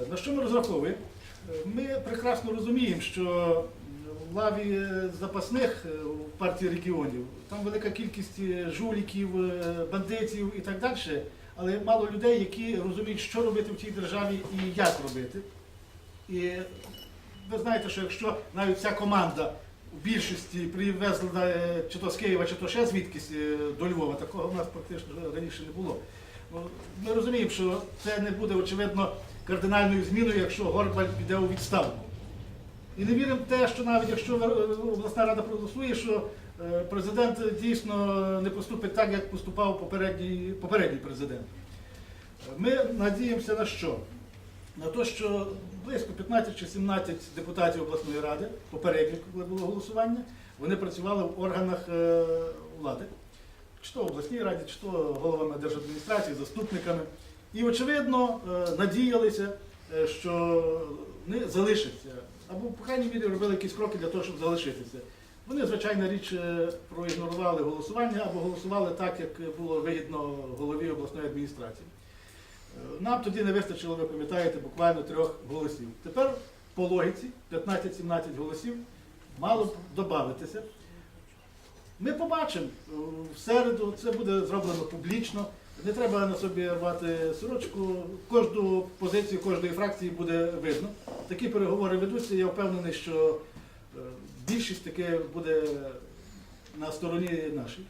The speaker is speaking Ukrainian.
Е, На що ми розраховуємо? Е, Ми прекрасно розуміємо, що в лаві е, запасних в партії регіонів там велика кількість жуліків, бандитів і так далі, але мало людей, які розуміють, що робити в цій державі і як робити. І ви знаєте, що якщо навіть ця команда в більшості привезла чи то з Києва, чи то ще звідкись до Львова, такого в нас практично раніше не було. Ну, Ми розуміємо, що це не буде, очевидно, кардинальною зміною, якщо Горбаль піде у відставку. І не віримо в те, що навіть якщо е, обласна рада проголосує, що е, президент дійсно не поступить так, як поступав попередній, попередній президент. Ми надіємося на що? На те, що близько 15 чи 17 депутатів обласної ради, попередньо, коли було голосування, вони працювали в органах е, влади, чи то в обласній раді, чи то головами держадміністрації, заступниками. І, очевидно, е, надіялися, е, що вони залишаться, або, по крайній мірі, робили якісь кроки для того, щоб залишитися. Вони, звичайна річ, е, проігнорували голосування або голосували так, як було вигідно голові обласної адміністрації. Нам тоді не вистачило, ви пам'ятаєте, буквально трьох голосів. Тепер по логіці 15-17 голосів мало б додатися. Ми побачимо в середу, це буде зроблено публічно. Не треба на собі рвати сорочку. Кожну позицію кожної фракції буде видно. Такі переговори ведуться. Я впевнений, що е, більшість таки буде на стороні нашій.